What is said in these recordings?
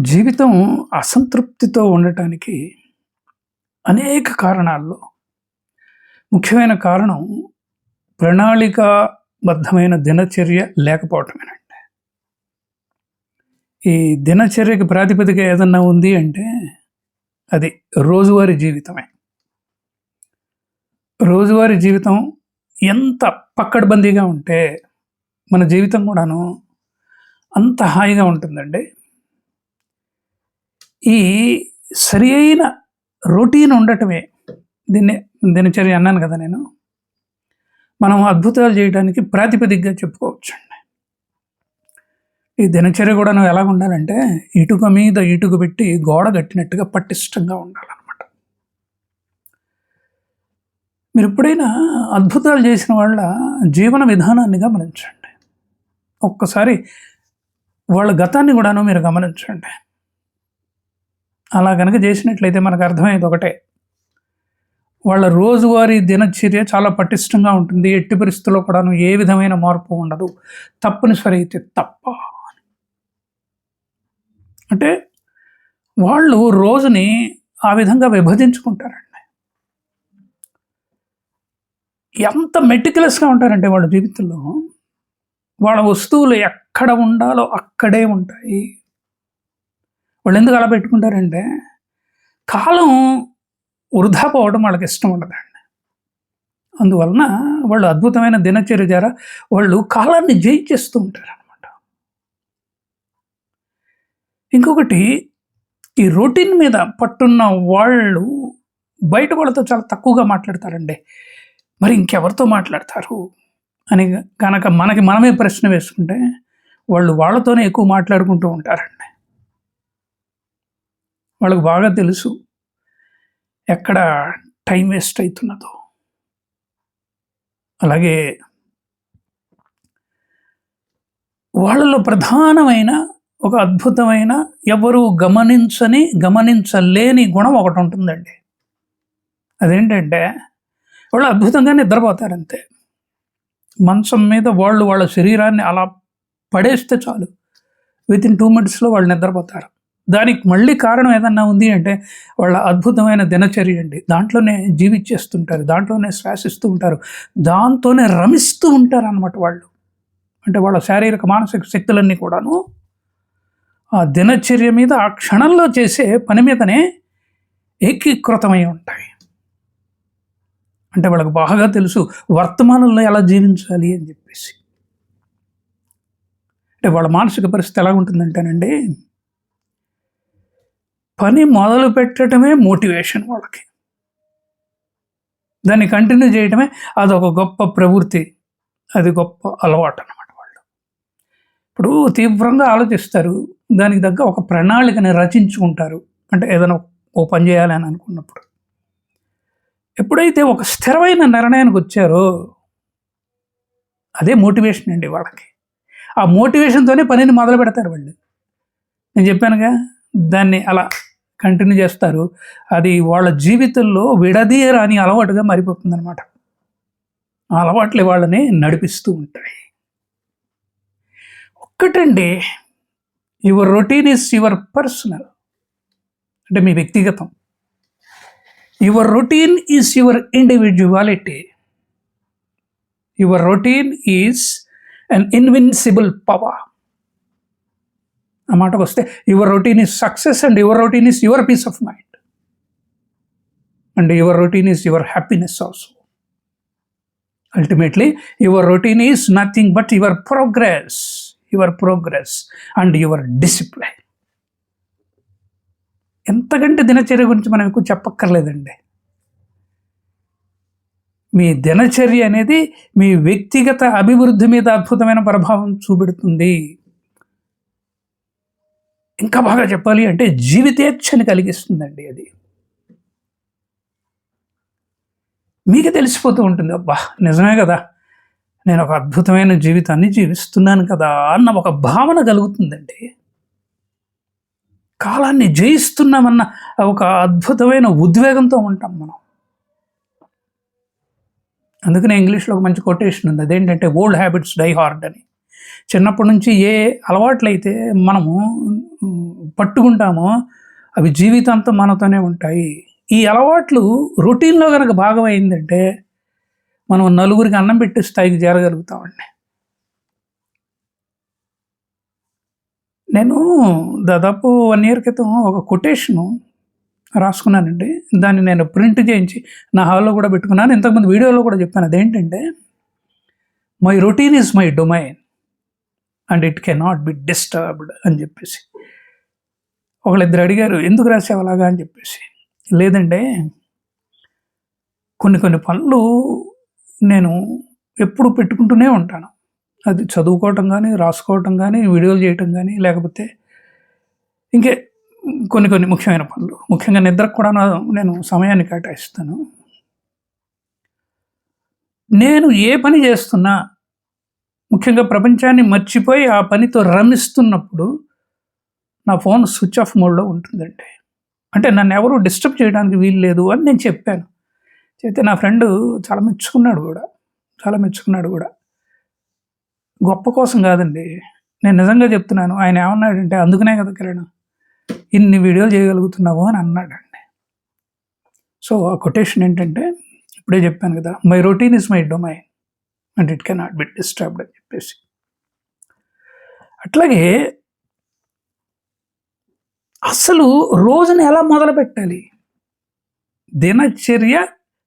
జీవితం అసంతృప్తితో ఉండటానికి అనేక కారణాల్లో ముఖ్యమైన కారణం ప్రణాళికాబద్ధమైన దినచర్య లేకపోవటమేనండి. ఈ దినచర్యకి ప్రాతిపదిక ఏదన్నా ఉంది అంటే అది రోజువారీ జీవితమే. రోజువారీ జీవితం ఎంత పక్కడబందీగా ఉంటే మన జీవితం కూడాను అంత హాయిగా ఉంటుందండి. ఈ సరి అయిన రొటీన్ ఉండటమే దీన్ని దినచర్య అన్నాను కదా నేను. మనం అద్భుతాలు చేయడానికి ప్రాతిపదికగా చెప్పుకోవచ్చండి. ఈ దినచర్య కూడా నువ్వు ఎలా ఉండాలంటే ఇటుక మీద ఇటుక పెట్టి గోడ కట్టినట్టుగా పటిష్టంగా ఉండాలన్నమాట. మీరు ఎప్పుడైనా అద్భుతాలు చేసిన వాళ్ళ జీవన విధానాన్ని గమనించండి. ఒక్కసారి వాళ్ళ గతాన్ని కూడాను మీరు గమనించండి. అలా కనుక చేసినట్లయితే మనకు అర్థమయ్యేది ఒకటే. వాళ్ళ రోజువారీ దినచర్య చాలా పటిష్టంగా ఉంటుంది. ఎట్టి పరిస్థితుల్లో కూడాను ఏ విధమైన మార్పు ఉండదు. తప్పనిసరి అయితే తప్ప అంటే వాళ్ళు రోజుని ఆ విధంగా విభజించుకుంటారండి. ఎంత మెటికులస్గా ఉంటారంటే వాళ్ళ జీవితంలో వాళ్ళ వస్తువులు ఎక్కడ ఉండాలో అక్కడే ఉంటాయి. వాళ్ళు ఎందుకు అలా పెట్టుకుంటారంటే కాలం వృధా పోవడం వాళ్ళకి ఇష్టం ఉండదండి. అందువలన వాళ్ళు అద్భుతమైన దినచర్య ద్వారా వాళ్ళు కాలాన్ని జయించేస్తూ ఉంటారు అనమాట ఇంకొకటి ఈ రొటీన్ మీద పట్టున్న వాళ్ళు బయట వాళ్ళతో చాలా తక్కువగా మాట్లాడతారండి. మరి ఇంకెవరితో మాట్లాడతారు? అని కనుక మనకి మనమే ప్రశ్న వేసుకుంటే వాళ్ళు వాళ్ళతోనే ఎక్కువ మాట్లాడుకుంటూ ఉంటారండి. వాళ్ళకు బాగా తెలుసు ఎక్కడ టైం వేస్ట్ అవుతున్నదో. అలాగే వాళ్ళలో ప్రధానమైన ఒక అద్భుతమైన ఎవరు గమనించని గమనించలేని గుణం ఒకటి ఉంటుందండి. అదేంటంటే వాళ్ళు అద్భుతంగా నిద్రపోతారంతే. మంచం మీద వాళ్ళు వాళ్ళ శరీరాన్ని అలా పడేస్తే చాలు. విత్ ఇన్ టూ మినిట్స్లో వాళ్ళు నిద్రపోతారు. దానికి మళ్ళీ కారణం ఏదన్నా ఉంది అంటే వాళ్ళ అద్భుతమైన దినచర్య అండి. దాంట్లోనే జీవించేస్తుంటారు దాంట్లోనే శ్వాసిస్తూ ఉంటారు దాంతోనే రమిస్తూ ఉంటారు అన్నమాట వాళ్ళు. అంటే వాళ్ళ శారీరక మానసిక శక్తులన్నీ కూడాను ఆ దినచర్య మీద ఆ క్షణంలో చేసే పని మీదనే ఏకీకృతమై ఉంటాయి. అంటే వాళ్ళకు బాగా తెలుసు వర్తమానంలో ఎలా జీవించాలి అని చెప్పేసి. అంటే వాళ్ళ మానసిక పరిస్థితి ఎలా ఉంటుందంటేనండి పని మొదలు పెట్టడమే మోటివేషన్ వాళ్ళకి. దాన్ని కంటిన్యూ చేయడమే అదొక గొప్ప ప్రవృత్తి అది గొప్ప అలవాటు అనమాట వాళ్ళు. ఇప్పుడు తీవ్రంగా ఆలోచిస్తారు దానికి తగ్గ ఒక ప్రణాళికని రచించుకుంటారు అంటే ఏదైనా ఓ పని చేయాలని అనుకున్నప్పుడు. ఎప్పుడైతే ఒక స్థిరమైన నిర్ణయానికి వచ్చారో అదే మోటివేషన్ అండి వాళ్ళకి. ఆ మోటివేషన్తోనే పనిని మొదలు పెడతారు వాళ్ళు. నేను చెప్పానుగా దాన్ని అలా కంటిన్యూ చేస్తారు. అది వాళ్ళ జీవితంలో విడదీయరాని అలవాటుగా మారిపోతుంది అనమాట ఆ అలవాట్లు వాళ్ళని నడిపిస్తూ ఉంటాయి. ఒక్కటండి your routine is your personal. అంటే మీ వ్యక్తిగతం. Your routine is your individuality your routine is an invincible power ఆ మాటకు వస్తే your routine is success and your routine is your peace of mind and your routine is your happiness also ultimately your routine is nothing but your progress your progress and your discipline ఎంతకంటే దినచర్య గురించి మనం ఎక్కువ చెప్పక్కర్లేదండి. మీ దినచర్య అనేది మీ వ్యక్తిగత అభివృద్ధి మీద అద్భుతమైన ప్రభావం చూపెడుతుంది. ఇంకా బాగా చెప్పాలి అంటే జీవితేచ్ఛని కలిగిస్తుందండి అది. మీకు తెలిసిపోతూ ఉంటుంది అబ్బా నిజమే కదా. నేను ఒక అద్భుతమైన జీవితాన్ని జీవిస్తున్నాను కదా అన్న ఒక భావన కలుగుతుందండి. కాలాన్ని జయిస్తున్నామన్న ఒక అద్భుతమైన ఉద్వేగంతో ఉంటాం మనం. అందుకనే ఇంగ్లీష్లో ఒక మంచి కొటేషన్ ఉంది అదేంటంటే ఓల్డ్ హ్యాబిట్స్ డై హార్డ్ అని. చిన్నప్పటి నుంచి ఏ అలవాట్లయితే మనము పట్టుకుంటామో అవి జీవితాంతం మనతోనే ఉంటాయి. ఈ అలవాట్లు రొటీన్లో కనుక భాగం అయిందంటే మనం నలుగురికి అన్నం పెట్టే స్థాయికి చేరగలుగుతామండి. నేను దాదాపు వన్ ఇయర్ క్రితం ఒక కొటేషను రాసుకున్నానండి. దాన్ని నేను ప్రింట్ చేయించి నా హాల్లో కూడా పెట్టుకున్నాను. ఇంతకుముందు వీడియోలో కూడా చెప్పాను. అదేంటంటే my routine is my domain. And it cannot not be disturbed అని చెప్పేసి. ఒకళ్ళిద్దరు అడిగారు ఎందుకు రాసావు అలాగా? అని చెప్పేసి. లేదంటే కొన్ని కొన్ని పనులు నేను ఎప్పుడు పెట్టుకుంటూనే ఉంటాను. అది చదువుకోవటం కానీ రాసుకోవటం కానీ వీడియోలు చేయటం కానీ లేకపోతే ఇంకే కొన్ని కొన్ని ముఖ్యమైన పనులు. ముఖ్యంగా నిద్రకు కూడా నేను సమయాన్ని కేటాయిస్తాను. నేను ఏ పని చేస్తున్నా ముఖ్యంగా ప్రపంచాన్ని మర్చిపోయి ఆ పనితో రమిస్తున్నప్పుడు నా ఫోన్ స్విచ్ ఆఫ్ మోడ్లో ఉంటుందండి అంటే నన్ను ఎవరు డిస్టర్బ్ చేయడానికి వీలు లేదు అని నేను చెప్పాను. అయితే నా ఫ్రెండ్ చాలా మెచ్చుకున్నాడు కూడా. చాలా మెచ్చుకున్నాడు కూడా. గొప్ప కోసం కాదండి. నేను నిజంగా చెప్తున్నాను. ఆయన ఏమన్నాడంటే అందుకనే కదా కిరణ్ ఇన్ని వీడియోలు చేయగలుగుతున్నావు అని అన్నాడండి. సో ఆ కొటేషన్ ఏంటంటే ఇప్పుడే చెప్పాను కదా my routine is my domain. And it can not be disturbed అని చెప్పేసి. అట్లాగే అసలు రోజుని ఎలా మొదలు పెట్టాలి దినచర్య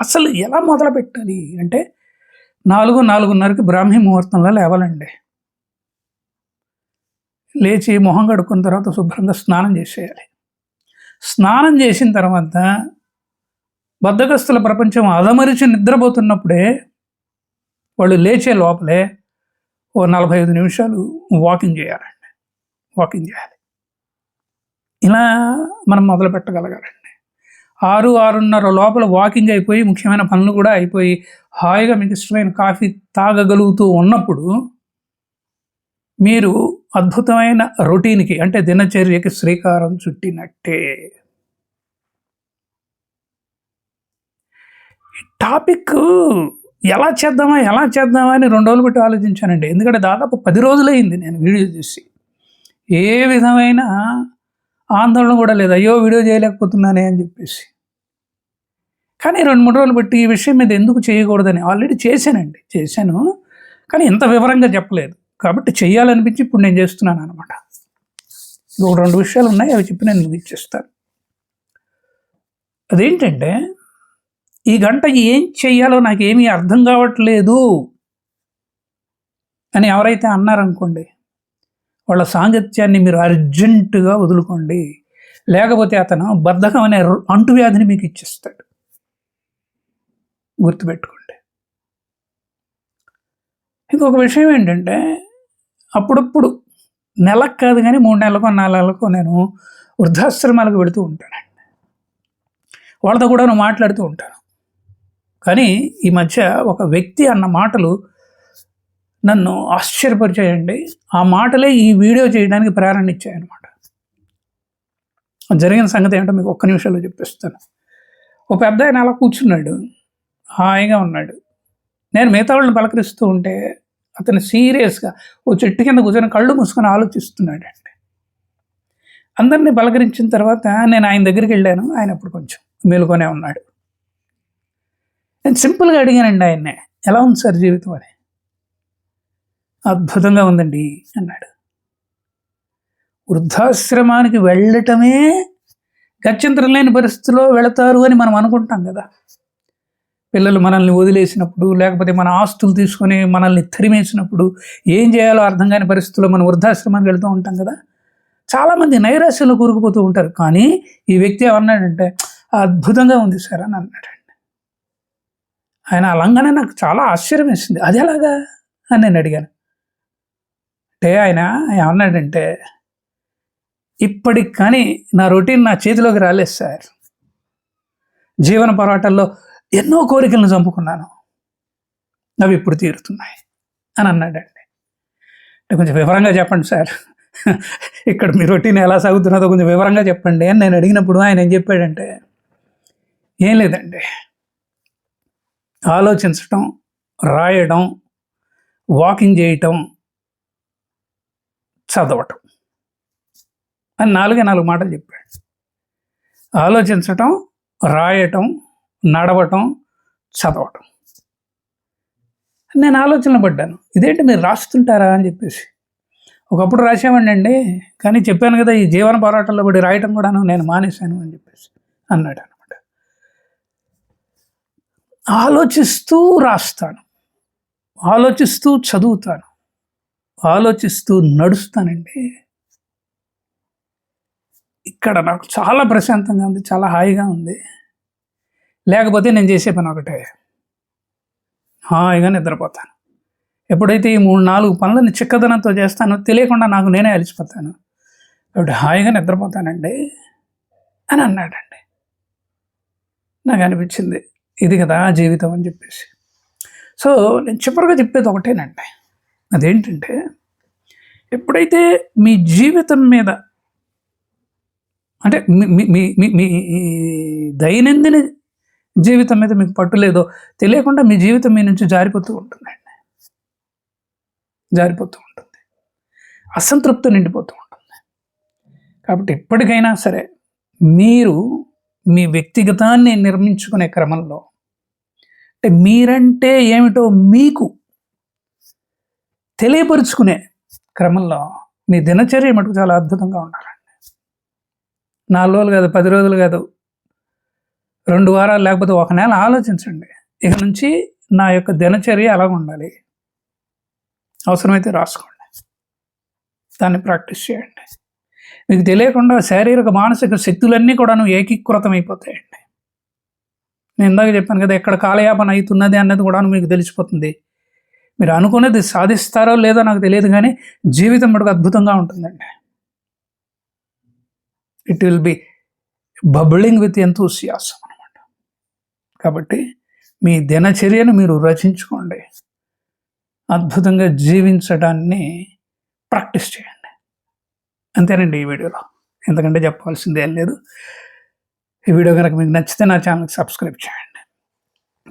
అసలు ఎలా మొదలు పెట్టాలి అంటే నాలుగు నాలుగున్నరకి బ్రాహ్మీ ముహూర్తంలో లేవాలండి. లేచి మొహం కడుక్కున్న తర్వాత శుభ్రంగా స్నానం చేసేయాలి. స్నానం చేసిన తర్వాత బద్దగస్తుల ప్రపంచం అదమరిచి నిద్రపోతున్నప్పుడే వాళ్ళు లేచే లోపలే ఓ నలభై ఐదు నిమిషాలు వాకింగ్ చేయాలండి. వాకింగ్ చేయాలి. ఇలా మనం మొదలు పెట్టగలగాలండి. ఆరు ఆరున్నర లోపల వాకింగ్ అయిపోయి ముఖ్యమైన పనులు కూడా అయిపోయి హాయిగా మీకు ఇష్టమైన కాఫీ తాగగలుగుతూ ఉన్నప్పుడు మీరు అద్భుతమైన రొటీన్కి అంటే దినచర్యకి శ్రీకారం చుట్టినట్టే. టాపిక్ ఎలా చేద్దామా ఎలా చేద్దామా అని రెండు రోజులు పెట్టి ఆలోచించానండి. ఎందుకంటే దాదాపు పది రోజులైంది నేను వీడియో చూసి. ఏ విధమైన ఆందోళన కూడా లేదు. అయ్యో వీడియో చేయలేకపోతున్నానే అని చెప్పేసి. కానీ రెండు మూడు రోజులు బట్టి ఈ విషయం మీద ఎందుకు చేయకూడదని ఆల్రెడీ చేశానండి. చేశాను. కానీ ఇంత వివరంగా చెప్పలేదు. కాబట్టి చెయ్యాలనిపించి ఇప్పుడు నేను చేస్తున్నాను అనమాట ఒక రెండు విషయాలు ఉన్నాయి. అవి చెప్పి నేను ఇచ్చేస్తాను అదేంటంటే ఈ గంట ఏం చెయ్యాలో నాకు ఏమీ అర్థం కావట్లేదు అని ఎవరైతే అన్నారనుకోండి వాళ్ళ సాంగత్యాన్ని మీరు అర్జెంటుగా వదులుకోండి. లేకపోతే అతను బద్ధకం అనే అంటువ్యాధిని మీకు ఇచ్చేస్తాడు. గుర్తుపెట్టుకోండి. ఇంకొక విషయం ఏంటంటే అప్పుడప్పుడు నెలకు కాదు కానీ మూడు నెలలకో నాలుగు నెలలకో నేను వృద్ధాశ్రమాలకు వెళుతూ ఉంటానండి. వాళ్ళతో కూడా నేను మాట్లాడుతూ ఉంటాను. కానీ ఈ మధ్య ఒక వ్యక్తి అన్న మాటలు నన్ను ఆశ్చర్యపరిచాయండి. ఆ మాటలే ఈ వీడియో చేయడానికి ప్రేరణ ఇచ్చాయన్నమాట జరిగిన సంగతి ఏంటో మీకు ఒక్క నిమిషంలో చెప్పేస్తాను. ఒక పెద్ద ఆయన అలా కూర్చున్నాడు. హాయిగా ఉన్నాడు. నేను మిగతా వాళ్ళని పలకరిస్తూ ఉంటే అతను సీరియస్గా ఓ చెట్టు కింద కూర్చొని కళ్ళు మూసుకొని ఆలోచిస్తున్నాడు అండి అందరినీ పలకరించిన తర్వాత నేను ఆయన దగ్గరికి వెళ్ళాను. ఆయన అప్పుడు కొంచెం మేలుకొనే ఉన్నాడు. నేను సింపుల్గా అడిగానండి ఆయన్నే ఎలా ఉంది సార్ జీవితం? అని. అద్భుతంగా ఉందండి అన్నాడు. వృద్ధాశ్రమానికి వెళ్ళటమే గత్యంతరం లేని పరిస్థితిలో వెళతారు అని మనం అనుకుంటాం కదా. పిల్లలు మనల్ని వదిలేసినప్పుడు లేకపోతే మన ఆస్తులు తీసుకొని మనల్ని తరిమేసినప్పుడు ఏం చేయాలో అర్థం కాని పరిస్థితుల్లో మనం వృద్ధాశ్రమానికి వెళ్తూ ఉంటాం కదా. చాలామంది నైరాశ్యంలో కూరుకుపోతూ ఉంటారు. కానీ ఈ వ్యక్తి ఏమన్నాడంటే అద్భుతంగా ఉంది సార్ అని అన్నాడు. ఆయన అలంగానే నాకు చాలా ఆశ్చర్యం వేసింది. అది ఎలాగా? అని నేను అడిగాను. అంటే ఆయన ఏమన్నాడంటే ఇప్పటికి కానీ నా రొటీన్ నా చేతిలోకి రాలేదు సార్. జీవన పోరాటాల్లో ఎన్నో కోరికలను చంపుకున్నాను. అవి ఇప్పుడు తీరుతున్నాయి. అని అన్నాడండి. అంటే కొంచెం వివరంగా చెప్పండి సార్. ఇక్కడ మీ రొటీన్ ఎలా సాగుతున్నదో కొంచెం వివరంగా చెప్పండి అని నేను అడిగినప్పుడు ఆయన ఏం చెప్పాడంటే ఏం లేదండి. ఆలోచించటం రాయడం వాకింగ్ చేయటం చదవటం. అని నాలుగే నాలుగు మాటలు చెప్పాడు. ఆలోచించటం రాయటం నడవటం చదవటం. నేను ఆలోచనలు పడ్డాను. ఇదేంటి మీరు రాస్తుంటారా అని చెప్పేసి. ఒకప్పుడు రాసేవాడినండి అండి కానీ చెప్పాను కదా ఈ జీవన పోరాటంలో పడి రాయటం కూడాను నేను మానేశాను అని చెప్పేసి అన్నాడు ఆలోచిస్తూ రాస్తాను. ఆలోచిస్తూ చదువుతాను. ఆలోచిస్తూ నడుస్తానండి. ఇక్కడ నాకు చాలా ప్రశాంతంగా ఉంది చాలా హాయిగా ఉంది. లేకపోతే నేను చేసే పని ఒకటే. హాయిగా నిద్రపోతాను. ఎప్పుడైతే ఈ మూడు నాలుగు పనులను చిక్కదనంతో చేస్తానో తెలియకుండా నాకు నేనే అలిసిపోతాను. కాబట్టి హాయిగా నిద్రపోతానండి అని అన్నాడండి. నాకు అనిపించింది. ఇది కదా జీవితం అని చెప్పేసి. సో నేను చివరిగా చెప్పేది ఒకటేనండి. అదేంటంటే ఎప్పుడైతే మీ జీవితం మీద అంటే మీ మీ మీ దైనందిన జీవితం మీద మీకు పట్టు లేదో తెలియకుండా మీ జీవితం మీ నుంచి జారిపోతూ ఉంటుందండి. జారిపోతూ ఉంటుంది. అసంతృప్తి నిండిపోతూ ఉంటుంది. కాబట్టి ఎప్పటికైనా సరే మీరు మీ వ్యక్తిగతాన్ని నిర్మించుకునే క్రమంలో. అంటే మీరంటే ఏమిటో మీకు తెలియపరుచుకునే క్రమంలో మీ దినచర్య మటుకు చాలా అద్భుతంగా ఉండాలండి. నాలుగు రోజులు కాదు పది రోజులు కాదు రెండు వారాలు లేకపోతే ఒక నెల ఆలోచించండి. ఇక నుంచి నా యొక్క దినచర్య ఎలా ఉండాలి. అవసరమైతే రాసుకోండి. దాన్ని ప్రాక్టీస్ చేయండి. మీకు తెలియకుండా శారీరక మానసిక శక్తులన్నీ కూడాను ఏకీకృతం అయిపోతాయండి నేను ఇందాక చెప్పాను కదా ఎక్కడ కాలయాపన అవుతున్నది అన్నది కూడా మీకు తెలిసిపోతుంది. మీరు అనుకునేది సాధిస్తారో లేదో నాకు తెలియదు కానీ జీవితం మటుకు అద్భుతంగా ఉంటుందండి. It will be bubbling with enthusiasm అనమాట కాబట్టి మీ దినచర్యను మీరు రచించుకోండి. అద్భుతంగా జీవించడాన్ని ప్రాక్టీస్ చేయండి. అంతేనండి ఈ వీడియోలో. ఎందుకంటే చెప్పాల్సింది ఏం లేదు. ఈ వీడియో కనుక మీకు నచ్చితే నా ఛానల్కి సబ్స్క్రైబ్ చేయండి.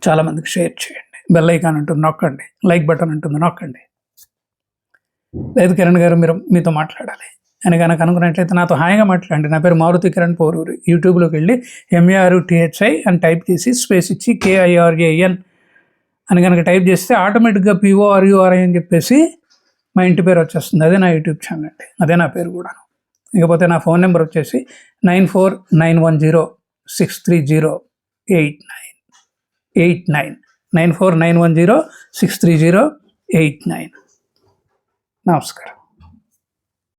చాలామందికి షేర్ చేయండి. బెల్ ఐకాన్ ఉంటుంది నొక్కండి. లైక్ బటన్ ఉంటుంది నొక్కండి. లేదు కిరణ్ గారు మీరు మీతో మాట్లాడాలి. అని కనుక అనుకున్నట్లయితే నాతో హాయిగా మాట్లాడండి. నా పేరు మారుతి కిరణ్ పోరూరు. యూట్యూబ్లోకి వెళ్ళి ఎంఏఆర్ టిహెచ్ఐ అని టైప్ చేసి స్పేస్ ఇచ్చి కేఐఆర్ఏఎన్ అని కనుక టైప్ చేస్తే ఆటోమేటిక్గా పిఓఆర్యుఆర్ఐ అని చెప్పేసి మా ఇంటి పేరు వచ్చేస్తుంది. అదే నా యూట్యూబ్ ఛానల్ అండి. అదే నా పేరు కూడా ఇకపోతే నా ఫోన్ నెంబర్ వచ్చేసి nine four nine one zero six three zero eight nine. Eight nine. Nine four nine one zero six three zero eight nine. నమస్కారం.